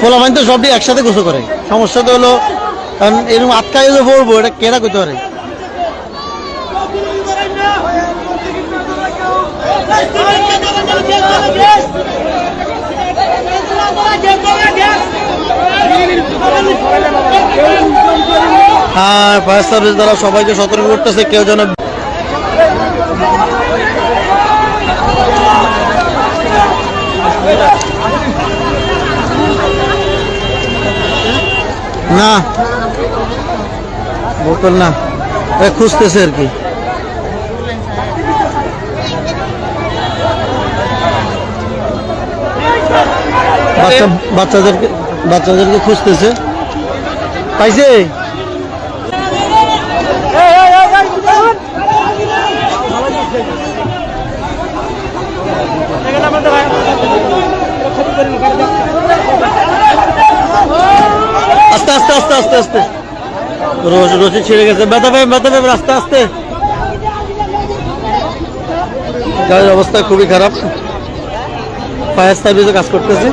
ফোলা মানে তো সবটি একসাথে গোসল করে। সমস্যা তো হলো, কারণ এরকম আটকাই যে পড়ব, এটা কেনা করতে পারে? আর ফায়ার সার্ভিস দ্বারা সবাইকে সতর্ক করতেছে, কেউ যেন না। বোতল না। খুঁজতেছে আর কি। বাচ্চা বাচ্চাদেরকে বাচ্চাদেরকে খুঁজতেছে। পাইছে? আস্তে আস্তে আস্তে আস্তে। রশি ছিঁড়ে গেছে। ব্যথা পাবে ব্যথা পাবে আস্তে আস্তে। গাড়ির অবস্থা খুবই খারাপ। ফায়ার সার্ভিসে কাজ করতেছে।